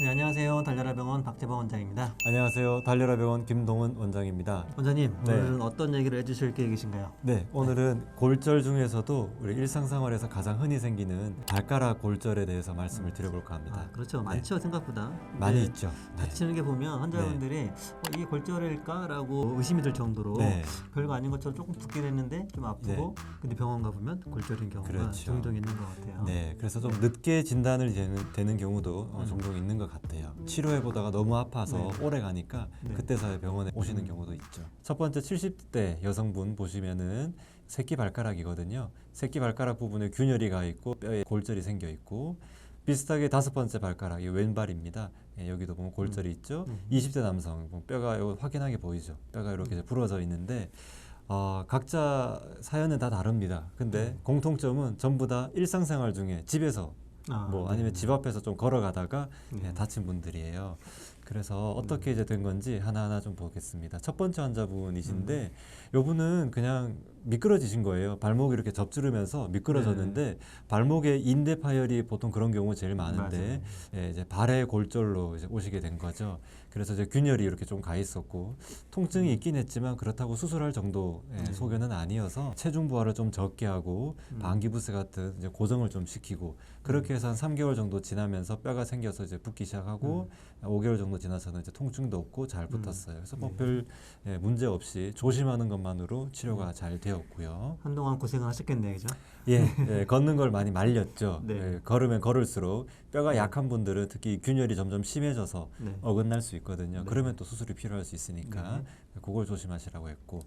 네, 안녕하세요. 달려라 병원 박재범 원장입니다. 안녕하세요. 달려라 병원 김동은 원장입니다. 원장님, 네. 오늘은 어떤 얘기를 해주실 계획이신가요? 네, 오늘은 골절 중에서도 우리 일상생활에서 가장 흔히 생기는 발가락 골절에 대해서 말씀을 드려볼까 합니다. 아, 그렇죠. 네. 많죠, 생각보다. 많이 네, 있죠. 네. 다치는 게 보면 환자분들이 어, 이게 골절일까라고 의심이 들 정도로 네. 별거 아닌 것처럼 조금 붓긴 했는데 좀 아프고 근데 병원 가보면 골절인 경우가 그렇죠. 종종 있는 것 같아요. 네, 그래서 좀 늦게 진단을 되는, 되는 경우도 어, 음. 종종 있는 것 같아요. 치료해 보다가 너무 아파서 네. 오래 가니까 네. 그때서야 병원에 오시는 경우도 있죠. 첫 번째 70대 여성분 보시면은 새끼 발가락이거든요. 새끼 발가락 부분에 균열이 가 있고 뼈에 골절이 생겨 있고 비슷하게 다섯 번째 발가락 이 왼발입니다. 예, 여기도 보면 골절이 있죠. 음. 20대 남성 뼈가 요 확연하게 보이죠. 뼈가 이렇게 부러져 있는데 어, 각자 사연은 다 다릅니다. 근데 음. 공통점은 전부 다 일상생활 중에 집에서 아, 뭐 네. 아니면 집 앞에서 좀 걸어가다가 네. 예, 다친 분들이에요. 그래서 어떻게 이제 된 건지 하나하나 좀 보겠습니다. 첫 번째 환자분이신데 음. 요분은 그냥 미끄러지신 거예요. 발목이 이렇게 접지르면서 미끄러졌는데 네. 발목에 인대 파열이 보통 그런 경우가 제일 많은데. 예, 이제 발의 골절로 이제 오시게 된 거죠. 그래서 이제 균열이 이렇게 좀 가 있었고 통증이 있긴 했지만 그렇다고 수술할 정도 의 음. 네. 소견은 아니어서 체중 부하를 좀 적게 하고 음. 방기부스 같은 이제 고정을 좀 시키고 그렇게 해서 한 3개월 정도 지나면서 뼈가 생겨서 이제 붓기 시작하고 5개월 정도 지나서는 이제 통증도 없고 잘 붙었어요. 그래서 네. 뭐별 예, 문제 없이 조심하는 것만으로 치료가 잘 되 었고요. 한동안 고생을 하셨겠네요, 그죠? 예, 예, 걷는 걸 많이 말렸죠. 네. 예, 걸으면 걸을수록 뼈가 약한 분들은 특히 균열이 점점 심해져서 네. 어긋날 수 있거든요. 네. 그러면 또 수술이 필요할 수 있으니까 네. 그걸 조심하시라고 했고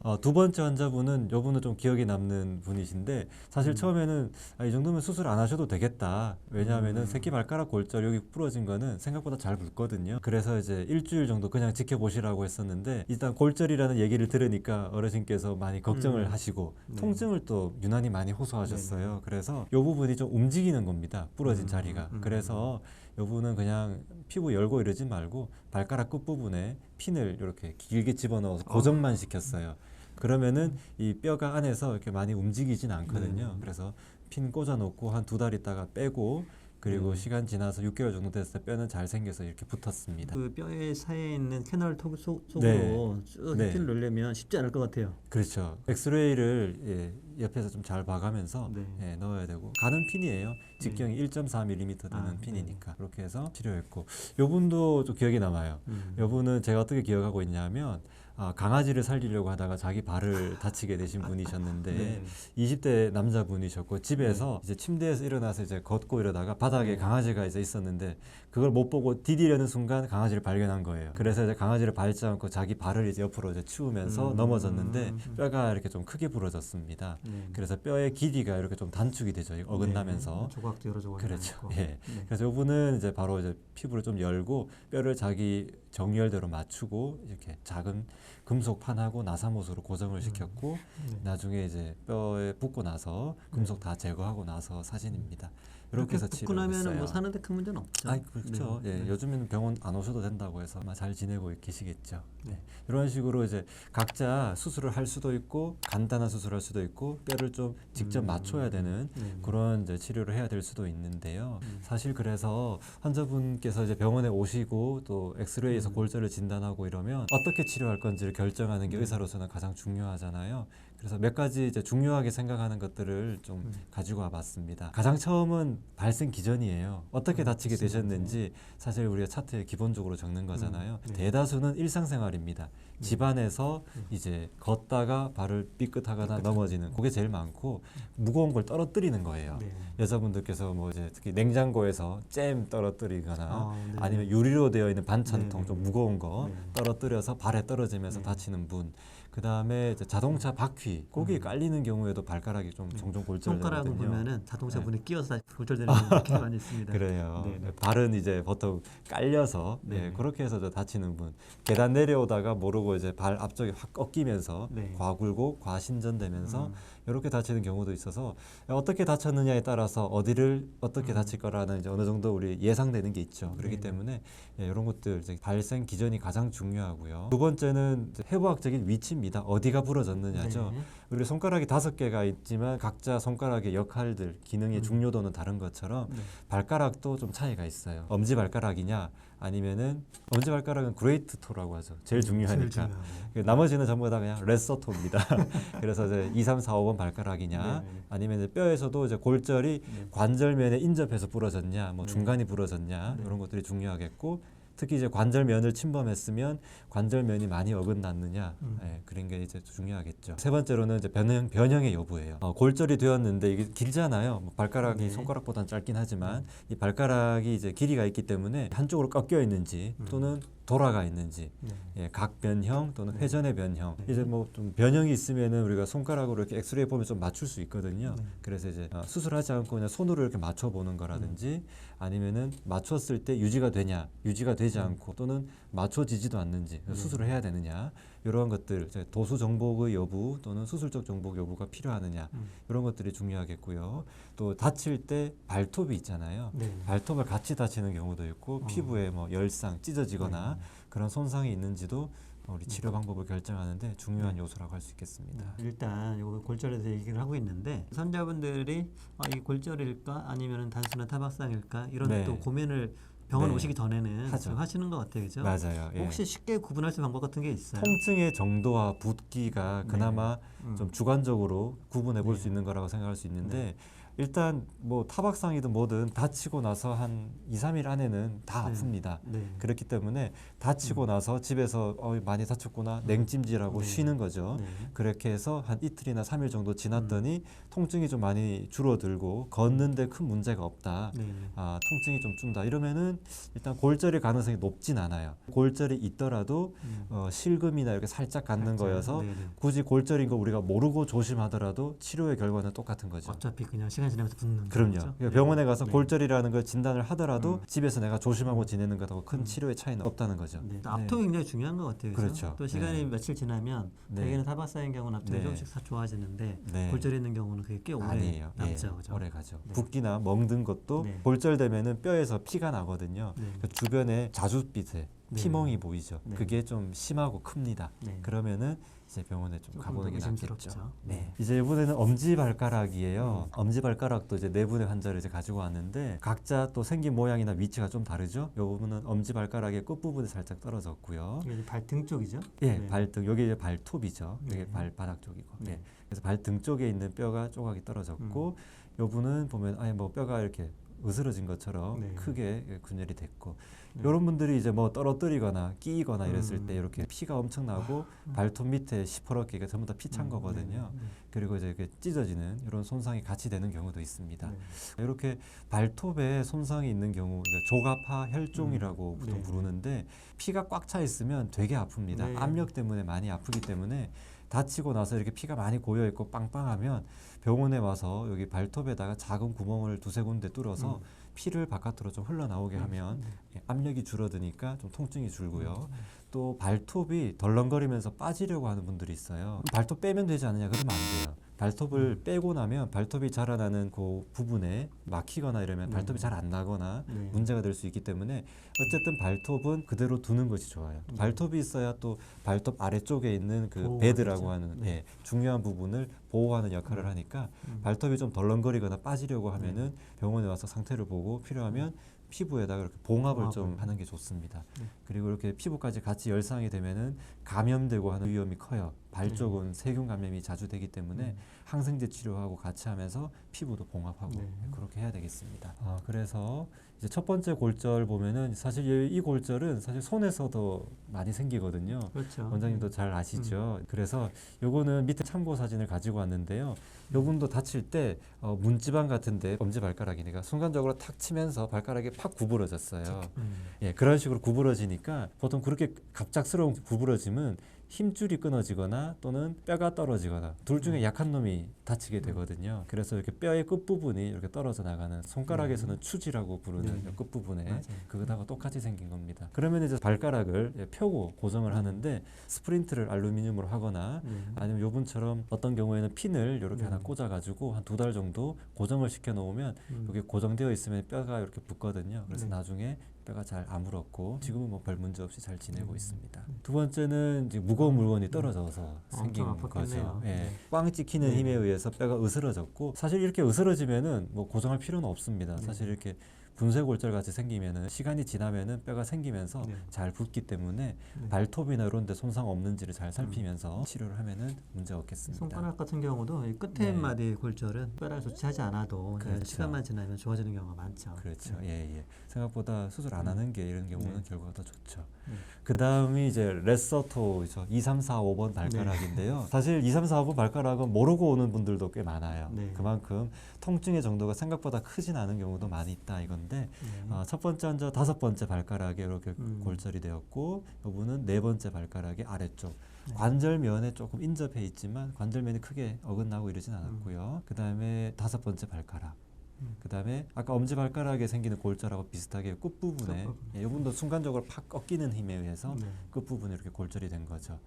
어, 두 번째 환자분은 요분은 좀 기억에 남는 분이신데 사실 음. 처음에는 아, 이 정도면 수술 안 하셔도 되겠다. 왜냐하면은 음. 새끼 발가락 골절 여기 부러진 거는 생각보다 잘 붓거든요. 그래서 이제 일주일 정도 그냥 지켜보시라고 했었는데 일단 골절이라는 얘기를 들으니까 어르신께서 많이 걱정을 음. 하시고 네. 통증을 또 유난히 많이 호소하셨어요. 그래서 요 부분이 좀 움직이는 겁니다. 부러진 음, 자리가. 음. 그래서 요분은 그냥 피부 열고 이러지 말고 발가락 끝부분에 핀을 이렇게 길게 집어넣어서 고정만 시켰어요. 그러면은 이 뼈가 안에서 이렇게 많이 움직이진 않거든요. 네. 그래서 핀 꽂아놓고 한 두 달 있다가 빼고 그리고 네. 시간 지나서 6개월 정도 됐을 때 뼈는 잘 생겨서 이렇게 붙었습니다. 그 뼈의 사이에 있는 캐널 톡 속, 네. 속으로 쭉 네. 피를 넣으려면 쉽지 않을 것 같아요. 그렇죠. 엑스레이를 예, 옆에서 좀 잘 봐가면서 네. 예, 넣어야 되고 가는 핀이에요. 직경이 1.4mm 되는 아, 핀이니까 그렇게 해서 치료했고 요 분도 좀 기억이 남아요. 음. 요 분은 제가 어떻게 기억하고 있냐면 아, 강아지를 살리려고 하다가 자기 발을 다치게 되신 분이셨는데 네. 20대 남자분이셨고 집에서 이제 침대에서 일어나서 이제 걷고 이러다가 바닥에 네. 강아지가 이제 있었는데 그걸 못 보고 디디려는 순간 강아지를 발견한 거예요. 그래서 이제 강아지를 밟지 않고 자기 발을 이제 옆으로 이제 치우면서 음. 넘어졌는데 음. 뼈가 이렇게 좀 크게 부러졌습니다. 네. 그래서 뼈의 길이가 이렇게 좀 단축이 되죠. 어긋나면서. 네. 조각도 여러 조각 그렇죠. 예. 네. 그래서 이분은 이제 바로 이제 피부를 좀 열고 뼈를 자기 정렬대로 맞추고 이렇게 작은 금속 판하고 나사못으로 고정을 시켰고 네. 나중에 이제 뼈에 붙고 나서 금속 다 제거하고 나서 사진입니다. 이렇게 해서 치료했어요. 뭐 사는데 큰 문제는 없죠. 아, 그렇죠. 네. 예, 네. 요즘에는 병원 안 오셔도 된다고 해서 아마 잘 지내고 계시겠죠. 네. 네. 이런 식으로 이제 각자 수술을 할 수도 있고 간단한 수술할 수도 있고 뼈를 좀 직접 음. 맞춰야 되는 네. 그런 이제 치료를 해야 될 수도 있는데요. 음. 사실 그래서 환자분께서 이제 병원에 오시고 또 엑스레이에서 음. 골절을 진단하고 이러면 어떻게 치료할 건지를 결정하는 게 음. 의사로서는 가장 중요하잖아요. 그래서 몇 가지 이제 중요하게 생각하는 것들을 좀 음. 가지고 와봤습니다. 가장 처음은 발생 기전이에요. 어떻게 음, 다치게. 되셨는지 사실 우리가 차트에 기본적으로 적는 거잖아요. 네. 대다수는 일상생활입니다. 집안에서 음. 이제 걷다가 발을 삐끗하거나. 넘어지는 그게 제일 많고 무거운 걸 떨어뜨리는 거예요. 네. 여자분들께서 뭐 이제 특히 냉장고에서 잼 떨어뜨리거나 아, 네. 아니면 유리로 되어 있는 반찬통 네. 좀 무거운 거 네. 떨어뜨려서 발에 떨어지면서 네. 다치는 분. 그 다음에 자동차 바퀴 거기에 음. 깔리는 경우에도 발가락이 좀 네. 종종 손가락을 골절되거든요. 보면은 자동차 네. 문에 끼어서 골절되는 경우가 많이 있습니다. 그래요. 네, 네. 발은 이제 보통 깔려서 네. 예, 그렇게 해서 저 다치는 분. 계단 내려오다가 모르고 이제 발 앞쪽이 확 꺾이면서 네. 과굴곡, 과신전되면서 음. 이렇게 다치는 경우도 있어서 어떻게 다쳤느냐에 따라서 어디를 어떻게 음. 다칠 거라는 이제 어느 정도 우리 예상되는 게 있죠. 그렇기 네네. 때문에 예, 이런 것들 이제 발생 기전이 가장 중요하고요. 두 번째는 해부학적인 위치입니다. 어디가 부러졌느냐죠. 네. 우리 손가락이 다섯 개가 있지만 각자 손가락의 역할들, 기능의 음. 중요도는 다른 것처럼 네. 발가락도 좀 차이가 있어요. 엄지 발가락이냐 아니면은 엄지 발가락은 그레이트 토라고 하죠. 제일 중요하니까. 제일. 그 나머지는 전부 다 그냥 레서 토입니다. 그래서 이제 2, 3, 4, 5번 발가락이냐 네, 네. 아니면 이제 뼈에서도 이제 골절이 네. 관절면에 인접해서 부러졌냐, 뭐 네. 중간이 부러졌냐 네. 이런 것들이 중요하겠고 특히 이제 관절면을 침범했으면 관절면이 많이 어긋났느냐 음. 예, 그런 게 이제 중요하겠죠. 세 번째로는 이제 변형 변형의 여부예요. 어, 골절이 되었는데 이게 길잖아요. 뭐 발가락이 네. 손가락보다는 짧긴 하지만 이 발가락이 이제 길이가 있기 때문에 한쪽으로 꺾여 있는지 음. 또는 돌아가 있는지 네. 예, 각 변형 또는 네. 회전의 변형. 네. 이제 뭐 좀 변형이 있으면은 우리가 손가락으로 이렇게 엑스레이 보면 좀 맞출 수 있거든요. 네. 그래서 이제 어, 수술하지 않고 그냥 손으로 이렇게 맞춰 보는 거라든지 아니면은 맞췄을 때 유지가 되냐, 유지가 되지 음. 않고 또는 맞춰지지도 않는지 네. 수술을 해야 되느냐 이러한 것들 도수 정복의 여부 또는 수술적 정복 여부가 필요하느냐 음. 이런 것들이 중요하겠고요. 또 다칠 때 발톱이 있잖아요. 네. 발톱을 같이 다치는 경우도 있고 어. 피부에 뭐 열상 찢어지거나 네. 그런 손상이 있는지도 우리 치료 방법을 결정하는데 중요한 요소라고 할 수 있겠습니다. 네. 일단 요 골절에 대해서 얘기를 하고 있는데 환자분들이 아, 이게 골절일까 아니면 단순한 타박상일까 이런 네. 또 고민을 병원 네. 오시기 전에는 하죠. 좀 하시는 것 같아요, 그죠? 맞아요. 예. 혹시 쉽게 구분할 수 있는 방법 같은 게 있어요? 통증의 정도와 붓기가 네. 그나마 음. 좀 주관적으로 구분해 볼 네. 수 있는 거라고 생각할 수 있는데 일단 뭐 타박상이든 뭐든 다치고 나서 한 2, 3일 안에는 다 네. 아픕니다. 네. 그렇기 때문에 다치고 나서 집에서 어 많이 다쳤구나 냉찜질하고 네. 쉬는 거죠. 네. 그렇게 해서 한 이틀이나 삼일 정도 지났더니 통증이 좀 많이 줄어들고 걷는데 큰 문제가 없다. 네. 아, 통증이 좀 준다. 이러면은 일단 골절일 가능성이 높진 않아요. 골절이 있더라도 음. 어, 실금이나 이렇게 살짝 갖는 거여서 네네. 굳이 골절인 거 우리가 모르고 조심하더라도 치료의 결과는 똑같은 거죠. 어차피 그냥 시간 지나면서 붓는 그럼요. 거죠? 그러니까 병원에 가서 네. 골절이라는 걸 진단을 하더라도 음. 집에서 내가 조심하고 지내는 것하고 큰 음. 치료의 차이는 없다는 거죠. 네. 또 네. 굉장히 중요한 것 같아요. 그죠? 그렇죠. 또 시간이 네. 며칠 지나면 네. 대개는 타박상인 경우는 앞통이 네. 조금씩 사- 좋아지는데 네. 골절이 있는 경우는 그게 꽤 오래 아니에요. 남죠. 예, 그죠? 오래 가죠. 네. 붓기나 멍든 것도 네. 골절되면은 뼈에서 피가 나거든요. 네. 그 주변에 자줏빛에 네. 피멍이 보이죠. 네. 그게 좀 심하고 큽니다. 네. 그러면은 이제 병원에 좀 가보는 더게 낫겠죠. 네. 이제 이번에는 엄지 발가락이에요. 음. 엄지 발가락도 이제 네 분의 환자를 이제 가지고 왔는데 각자 또 생긴 모양이나 위치가 좀 다르죠. 요 부분은 엄지 발가락의 끝 부분이 살짝 떨어졌고요. 이게 발등 쪽이죠? 예, 네. 발등 여기 이제 발톱이죠. 네. 여기 발바닥 쪽이고. 네. 네. 그래서 발등 쪽에 있는 뼈가 조각이 떨어졌고 요 분은 보면 아예 뭐 뼈가 이렇게 으스러진 것처럼 네. 크게 분열이 됐고 네. 이런 분들이 이제 뭐 떨어뜨리거나 끼거나 이랬을 음. 때 이렇게 피가 엄청 나고 음. 발톱 밑에 시퍼렇게 전부 다 피찬 음, 거거든요. 네, 네, 그리고 이제 이렇게 찢어지는 이런 손상이 같이 되는 경우도 있습니다. 네. 이렇게 발톱에 손상이 있는 경우 그러니까 조갑하 혈종이라고 음, 보통 네. 부르는데 피가 꽉 차 있으면 되게 아픕니다. 네. 압력 때문에 많이 아프기 때문에 다치고 나서 이렇게 피가 많이 고여 있고 빵빵하면 병원에 와서 여기 발톱에다가 작은 구멍을 두세 군데 뚫어서 음. 피를 바깥으로 좀 흘러나오게 하면 네. 예, 압력이 줄어드니까 좀 통증이 줄고요. 음. 또 발톱이 덜렁거리면서 빠지려고 하는 분들이 있어요. 발톱 빼면 되지 않느냐 그러면 안 돼요. 발톱을 음. 빼고 나면 발톱이 자라나는 그 부분에 막히거나 이러면 네. 발톱이 잘 안 나거나 네. 문제가 될 수 있기 때문에 어쨌든 발톱은 그대로 두는 것이 좋아요. 음. 발톱이 있어야 또 발톱 아래쪽에 있는 그 베드라고 되죠. 하는 네. 예, 중요한 부분을 보호하는 역할을 음. 하니까 음. 발톱이 좀 덜렁거리거나 빠지려고 하면은 병원에 와서 상태를 보고 필요하면 피부에다가 이렇게 봉합을 좀 봉합을. 하는 게 좋습니다. 네. 그리고 이렇게 피부까지 같이 열상이 되면은 감염되고 하는 위험이 커요. 발 네. 쪽은 세균 감염이 자주 되기 때문에 음. 항생제 치료하고 같이 하면서 피부도 봉합하고 네. 그렇게 해야 되겠습니다. 아, 그래서 이제 첫 번째 골절 보면은 사실 이- 이 골절은 사실 손에서도 많이 생기거든요. 그렇죠. 원장님도 잘 아시죠. 그래서 요거는 밑에 참고 사진을 가지고 왔는데요. 요분도 다칠 때 어, 문지방 같은데 엄지 발가락이니까 순간적으로 탁 치면서 발가락이 팍 구부러졌어요. 음. 예, 그런 식으로 구부러지니까 보통 그렇게 갑작스러운 구부러짐은 힘줄이 끊어지거나 또는 뼈가 떨어지거나 둘 중에 음. 약한 놈이 다치게 되거든요. 그래서 이렇게 뼈의 끝 부분이 이렇게 떨어져 나가는 손가락에서는 추지라고 부르는 네. 끝 부분에 맞아요. 그거하고 똑같이 생긴 겁니다. 그러면 이제 발가락을 예, 펴고 고정을 음. 하는데 스프린트를 알루미늄으로 하거나 네. 아니면 요분처럼 어떤 경우에는 핀을 이렇게 네. 하나 꽂아가지고 한 두 달 정도 고정을 시켜 놓으면 음. 여기 고정되어 있으면 뼈가 이렇게 붙거든요. 그래서 네. 나중에 뼈가 잘 아물었고 지금은 뭐 별 문제 없이 잘 지내고 음. 있습니다. 두 번째는 이제 무거운 물건이 떨어져서 생긴 엄청 거죠. 예. 네. 빵 찍히는 네. 힘에 의해서 뼈가 으스러졌고 사실 이렇게 으스러지면은 뭐 고정할 필요는 없습니다. 네. 사실 이렇게 분쇄골절 같이 생기면은 시간이 지나면은 뼈가 생기면서 네. 잘 붙기 때문에 네. 발톱이나 이런 데 손상 없는지를 잘 살피면서 치료를 하면은 문제 없겠습니다. 손가락 같은 경우도 이 끝에 네. 마디 골절은 뼈를 조치하지 않아도 그렇죠. 시간만 지나면 좋아지는 경우가 많죠. 그렇죠. 네. 예, 예. 생각보다 수술 안 음. 하는 게 이런 경우는 네. 결과가 더 좋죠. 네. 그 다음이 이제 레서토죠. 2, 3, 4, 5번 발가락인데요. 사실 2, 3, 4, 5번 발가락은 모르고 오는 분들도 꽤 많아요. 네. 그만큼 통증의 정도가 생각보다 크진 않은 경우도 많이 있다 이건 데 네. 어, 첫 번째 환자 다섯 번째 발가락에 이렇게 음. 골절이 되었고 이분은 네 번째 발가락의 아래쪽 네. 관절면에 조금 인접해 있지만 관절면이 크게 어긋나고 이러진 않았고요. 그 다음에 다섯 번째 발가락. 음. 그 다음에 아까 엄지 발가락에 생기는 골절하고 비슷하게 끝부분에 끝부분. 예, 이분도 순간적으로 팍 꺾이는 힘에 의해서 네. 끝부분에 이렇게 골절이 된 거죠.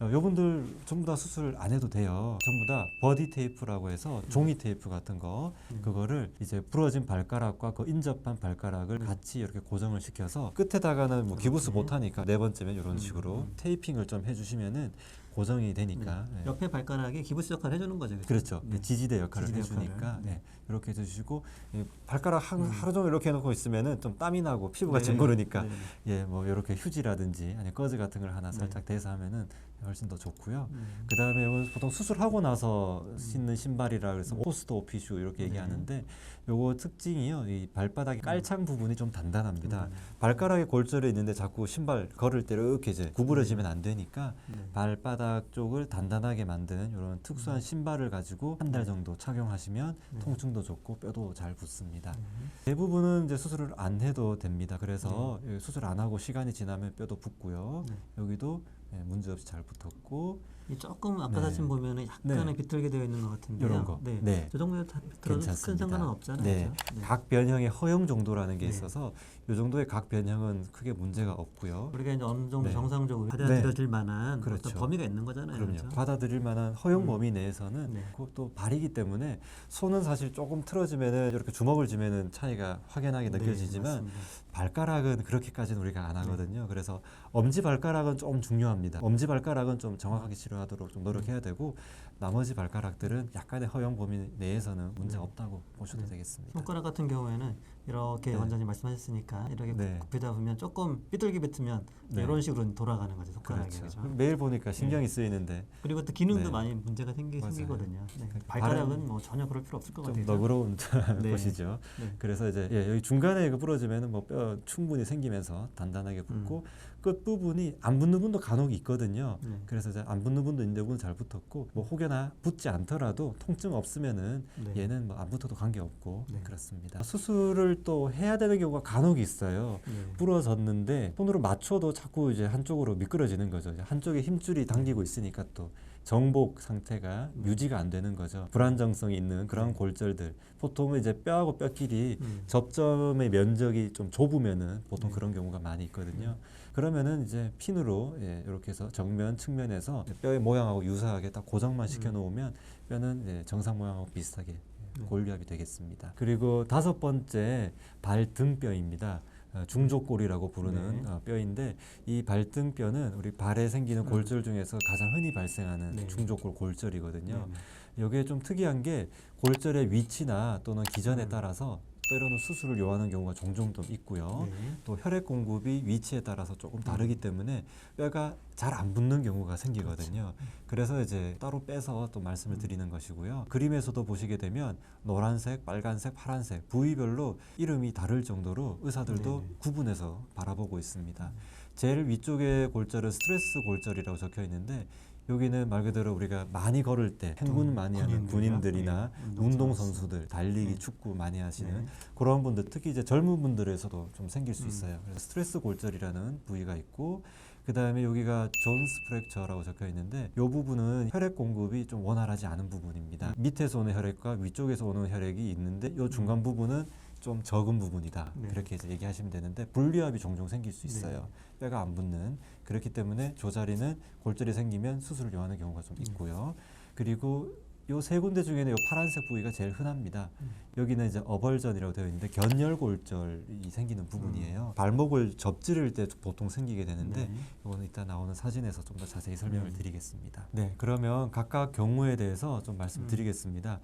어, 요분들 전부 다 수술 안 해도 돼요. 전부 다 버디 테이프라고 해서 종이 테이프 같은 거 음. 그거를 이제 부러진 발가락과 그 인접한 발가락을 음. 같이 이렇게 고정을 시켜서 끝에다가는 뭐 기부스 그렇게. 못 하니까 네 번째면 이런 음, 식으로 음. 테이핑을 좀 해주시면은 고정이 되니까 네. 예. 옆에 발가락이 기부스 역할을 해주는 거죠. 그죠? 그렇죠. 네. 지지대 역할을 지지대 해주니까 역할을. 네. 예, 이렇게 해주시고 예, 발가락 한, 음. 하루 종일 이렇게 해놓고 있으면은 좀 땀이 나고 피부가 네. 징그러니까 네. 예, 뭐 이렇게 휴지라든지 아니 꺼즈 같은 걸 하나 네. 살짝 대서 하면은 훨씬 더 좋고요. 음. 그 다음에 이건 보통 수술하고 나서 신는 신발이라 그래서 음. 포스트 오피슈 이렇게 네. 얘기하는데 요거 특징이요. 이 발바닥의 깔창 부분이 좀 단단합니다. 음. 발가락에 골절이 있는데 자꾸 신발 걸을 때 이렇게 이제 구부러지면 안 되니까 네. 발바닥 쪽을 단단하게 만드는 이런 특수한 신발을 가지고 한 달 정도 착용하시면 음. 네. 통증도 좋고 뼈도 잘 붙습니다. 음. 대부분은 이제 수술을 안 해도 됩니다. 그래서 예, 수술 안 하고 시간이 지나면 뼈도 붙고요. 네. 여기도 예, 문제 없이 잘 붙었고 이 조금 아까 네. 사진 보면은 약간의 네. 비틀게 되어 있는 것 같은데요. 이런 거. 네. 네. 저 정도면 다 비틀어도 큰. 상관은 없잖아요. 네. 그죠? 네. 각 변형의 허용 정도라는 게 네. 있어서 이 정도의 각 변형은 크게 문제가 없고요. 우리가 이제 어느 정도 네. 정상적으로 받아들여질 만한 그렇죠. 어떤 범위가 있는 거잖아요. 그럼요. 그죠? 받아들일 만한 허용 음. 범위 내에서는 네. 그것도 발이기 때문에 손은 사실 조금 틀어지면은 이렇게 주먹을 쥐면은 차이가 확연하게 네, 느껴지지만. 발가락은 그렇게까지는 우리가 안 네. 하거든요. 그래서 엄지 발가락은 좀 중요합니다. 엄지 발가락은 좀 정확하게 치료하도록 좀 노력해야 되고 나머지 발가락들은 약간의 허용 범위 내에서는 문제 네. 없다고 보셔도 네. 되겠습니다. 손가락 같은 경우에는 이렇게 네. 원장님 말씀하셨으니까 이렇게 네. 굽히다 보면 조금 삐뚤게 뱉으면 네. 이런 식으로 돌아가는 거죠 손가락이 그렇죠. 그죠? 매일 보니까 신경이 쓰이는데 그리고 또 기능도 네. 많이 문제가 생기, 맞아요. 생기거든요. 네. 그 발가락은 뭐 전혀 그럴 필요 없을 것 좀 같아요. 너그러운 네. 곳이죠. 네. 그래서 이제 예, 여기 중간에 그 부러지면은 뭐 뼈 충분히 생기면서 단단하게 붙고 끝 부분이 안 붙는 분도 간혹 있거든요. 네. 그래서 안 붙는 분도 있는데 이분은 잘 붙었고 뭐 혹여나 붙지 않더라도 통증 없으면은 네. 얘는 뭐 안 붙어도 관계 없고 네. 그렇습니다. 수술을 또 해야 되는 경우가 간혹 있어요. 네. 부러졌는데 손으로 맞춰도 자꾸 이제 한쪽으로 미끄러지는 거죠. 한쪽에 힘줄이 당기고 있으니까 또 정복 상태가 음. 유지가 안 되는 거죠. 불안정성이 있는 그런 네. 골절들. 보통은 이제 뼈하고 뼈끼리 음. 접점의 면적이 좀 좁으면은 보통 네. 그런 경우가 많이 있거든요. 그러면은 이제 핀으로 예, 이렇게 해서 정면 측면에서 뼈의 모양하고 유사하게 딱 고정만 시켜 음. 놓으면 뼈는 이제 정상 모양하고 비슷하게 네. 골비압이 되겠습니다. 그리고 다섯 번째 발등뼈입니다. 어, 중족골이라고 부르는 네. 어, 뼈인데 이 발등뼈는 우리 발에 생기는 음. 골절 중에서 가장 흔히 발생하는 네. 중족골 골절이거든요. 네. 여기에 좀 특이한 게 골절의 위치나 또는 기전에 음. 따라서 때로는 수술을 요하는 경우가 종종 좀 있고요. 네. 또 혈액 공급이 위치에 따라서 조금 다르기 음. 때문에 뼈가 잘 안 붙는 경우가 생기거든요. 그래서 이제 따로 빼서 또 말씀을 음. 드리는 것이고요. 그림에서도 보시게 되면 노란색, 빨간색, 파란색 부위별로 이름이 다를 정도로 의사들도 네. 구분해서 바라보고 있습니다. 음. 제일 위쪽의 골절은 스트레스 골절이라고 적혀 있는데 여기는 말 그대로 우리가 많이 걸을 때 행군 많이 하는? 군인들이나 네, 운동. 선수들, 달리기, 네. 축구 많이 하시는 네. 그런 분들 특히 이제 젊은 분들에서도 좀 생길 수 음. 있어요. 그래서 스트레스 골절이라는 부위가 있고 그 다음에 여기가 존스 프랙처라고 적혀 있는데 이 부분은 혈액 공급이 좀 원활하지 않은 부분입니다. 밑에서 오는 혈액과 위쪽에서 오는 혈액이 있는데 이 중간 부분은 좀 적은 부분이다. 네. 그렇게 이제 얘기하시면 되는데 분리압이 종종 생길 수 있어요. 뼈가 안 붙는 그렇기 때문에 저 자리는 골절이 생기면 수술을 요하는 경우가 좀 있고요. 그리고 요 세 군데 중에는 요 파란색 부위가 제일 흔합니다. 음. 여기는 이제 어벌전이라고 되어 있는데 견열골절이 생기는 부분이에요. 발목을 접지를 때 보통 생기게 되는데 네. 이거는 이따 나오는 사진에서 좀 더 자세히 설명을 음. 드리겠습니다. 네, 그러면 각각 경우에 대해서 좀 말씀드리겠습니다.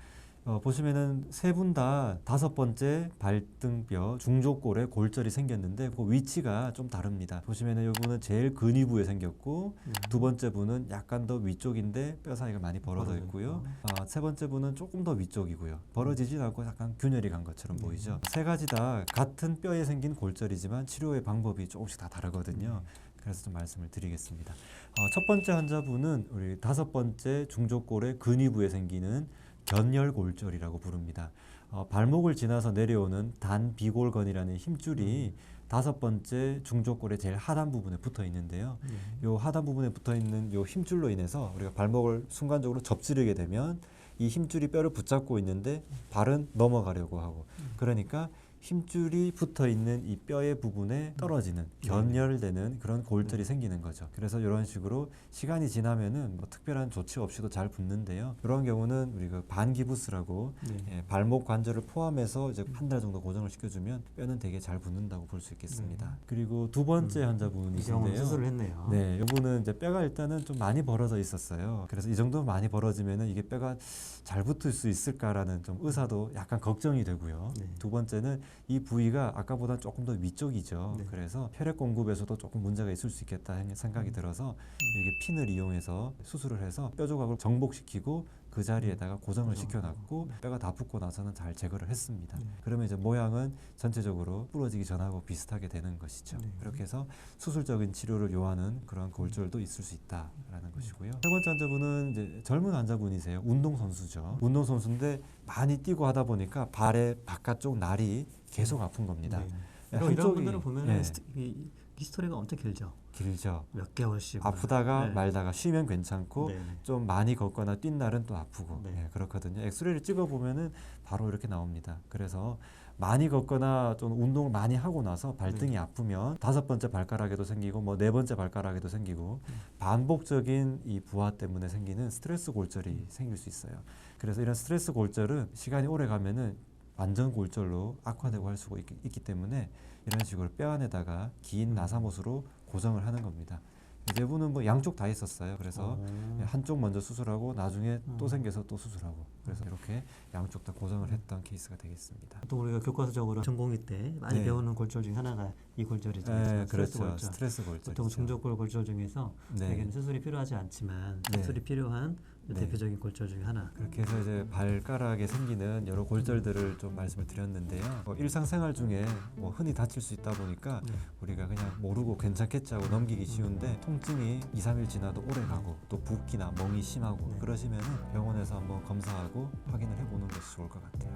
어, 보시면은 세 분 다 다섯 번째 발등뼈 중족골에 골절이 생겼는데 그 위치가 좀 다릅니다. 보시면은 이분은 제일 근위부에 생겼고 네. 두 번째 분은 약간 더 위쪽인데 뼈 사이가 많이 벌어져 있고요. 있고. 아, 세 번째 분은 조금 더 위쪽이고요. 벌어지진 않고 약간 균열이 간 것처럼 음. 보이죠. 세 가지 다 같은 뼈에 생긴 골절이지만 치료의 방법이 조금씩 다 다르거든요. 그래서 좀 말씀을 드리겠습니다. 어, 첫 번째 환자분은 우리 다섯 번째 중족골의 근위부에 생기는 견열골절이라고 부릅니다. 어, 발목을 지나서 내려오는 단비골건이라는 힘줄이 다섯 번째 중족골의 제일 하단 부분에 붙어 있는데요. 네. 요 하단 부분에 붙어 있는 요 힘줄로 인해서 우리가 발목을 순간적으로 접지르게 되면 이 힘줄이 뼈를 붙잡고 있는데 발은 넘어가려고 하고 그러니까 힘줄이 붙어 있는 이 뼈의 부분에 떨어지는 견열되는 그런 골절이 생기는 거죠. 그래서 이런 식으로 시간이 지나면은 뭐 특별한 조치 없이도 잘 붙는데요. 이런 경우는 우리가 반기부스라고 네. 예, 발목 관절을 포함해서 이제 한 달 정도 고정을 시켜주면 뼈는 되게 잘 붙는다고 볼 수 있겠습니다. 그리고 두 번째 음. 환자분이신데요. 수술을 했네요. 네, 이분은 이제 뼈가 일단은 좀 많이 벌어져 있었어요. 그래서 이 정도 많이 벌어지면은 이게 뼈가 잘 붙을 수 있을까라는 좀 의사도 약간 걱정이 되고요. 네. 두 번째는 이 부위가 아까보다 조금 더 위쪽이죠. 네. 그래서 혈액 공급에서도 조금 문제가 있을 수 있겠다 생각이 음. 들어서 이게 핀을 이용해서 수술을 해서 뼈 조각을 정복시키고 그 자리에다가 고정을 고정. 시켜놨고 뼈가 다 붙고 나서는 잘 제거를 했습니다. 네. 그러면 이제 모양은 전체적으로 부러지기 전하고 비슷하게 되는 것이죠. 네. 그렇게 해서 수술적인 치료를 요하는 그런 골절도 있을 수 있다라는 것이고요. 세 번째 환자분은 이제 젊은 환자분이세요. 운동 선수죠. 운동 선수인데 많이 뛰고 하다 보니까 발의 바깥쪽 날이 계속 아픈 겁니다. 네. 네, 이런 분들은 보면 네. 히스토리가 엄청 길죠. 길죠. 몇 개월씩. 아프다가 네. 말다가 쉬면 괜찮고 네. 좀 많이 걷거나 뛴 날은 또 아프고 네. 예, 그렇거든요. 엑스레이를 찍어 보면은 바로 이렇게 나옵니다. 그래서 많이 걷거나 좀 운동을 많이 하고 나서 발등이 네. 아프면 다섯 번째 발가락에도 생기고 뭐 네 번째 발가락에도 생기고 음. 반복적인 이 부하 때문에 생기는 스트레스 골절이 음. 생길 수 있어요. 그래서 이런 스트레스 골절은 시간이 오래 가면은 완전 골절로 악화되고 할 수가 있, 있기 때문에 이런 식으로 뼈 안에다가 긴 음. 나사못으로 고정을 하는 겁니다. 이제분은 뭐 양쪽 다 있었어요. 그래서 오. 네, 한쪽 먼저 수술하고 나중에 또 음. 생겨서 또 수술하고 그래서 이렇게 양쪽 다 고정을 했던 케이스가 되겠습니다. 또 우리가 교과서적으로 전공의 때 많이 네. 배우는 골절 중에 하나가 이 골절이죠. 네, 스트레스 그렇죠. 골절. 스트레스 골절. 보통 중족골 골절 중에서 네. 대개는 수술이 필요하지 않지만 네. 수술이 필요한 네. 대표적인 골절 중에 하나. 그렇게 해서 이제 발가락에 생기는 여러 골절들을 좀 말씀을 드렸는데요. 뭐 일상생활 중에 뭐 흔히 다칠 수 있다 보니까 네. 우리가 그냥 모르고 괜찮겠지 하고 넘기기 쉬운데 통증이 2, 3일 지나도 오래 가고 또 붓기나 멍이 심하고 네. 그러시면 병원에서 한번 검사하고 확인을 해보는 것이 좋을 것 같아요.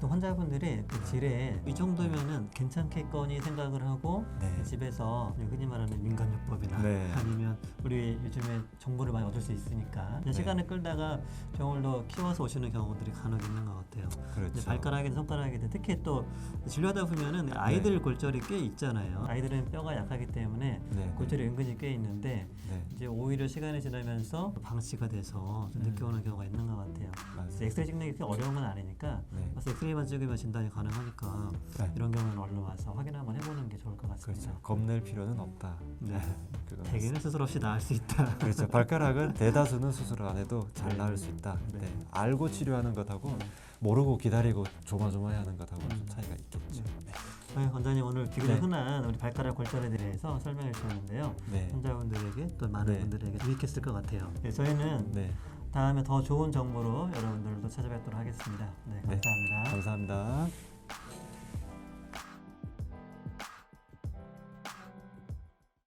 또 환자분들이 그 질에 이 정도면은 괜찮겠거니 생각을 하고 네. 집에서 흔히 말하는 민간요법이나 네. 아니면 우리 요즘에 정보를 많이 얻을 수 있으니까 그냥 네. 시간을 끌다가 병을 더 키워서 오시는 경우들이 간혹 있는 것 같아요. 그렇죠. 발가락이든 손가락이든 특히 또 진료하다 보면은 아이들 골절이 꽤 있잖아요. 아이들은 뼈가 약하기 때문에 네. 골절이 은근히 꽤 있는데 네. 이제 오히려 시간이 지나면서 방치가 돼서 좀 음. 늦게 오는 경우가 있는 것 같아요. 그래서 엑스레이 찍는 게 어려운 건 아니니까 네. 그래서 엑스레이만 찍으면 진단이 가능하니까 네. 이런 경우는 얼른 와서 확인 한번 해보는 게 좋을 것 같습니다. 그렇죠. 겁낼 필요는 없다. 네. 대개는 수술 없이 나을 수 있다. 그렇죠. 발가락은 대다수는 수술 안 해도 잘 나을 수 있다. 네. 네. 알고 치료하는 것하고 음. 모르고 기다리고 조마조마해하는 것하고 좀 음. 차이가 있겠죠. 네. 네, 원장님 오늘 비교적 네. 흔한 우리 발가락 골절에 대해서 설명해 주셨는데요. 네. 환자분들에게 또 많은 네. 분들에게 유익했을 것 같아요. 네, 저희는 네. 다음에 더 좋은 정보로 여러분들도 찾아뵙도록 하겠습니다. 네, 네. 감사합니다. 감사합니다.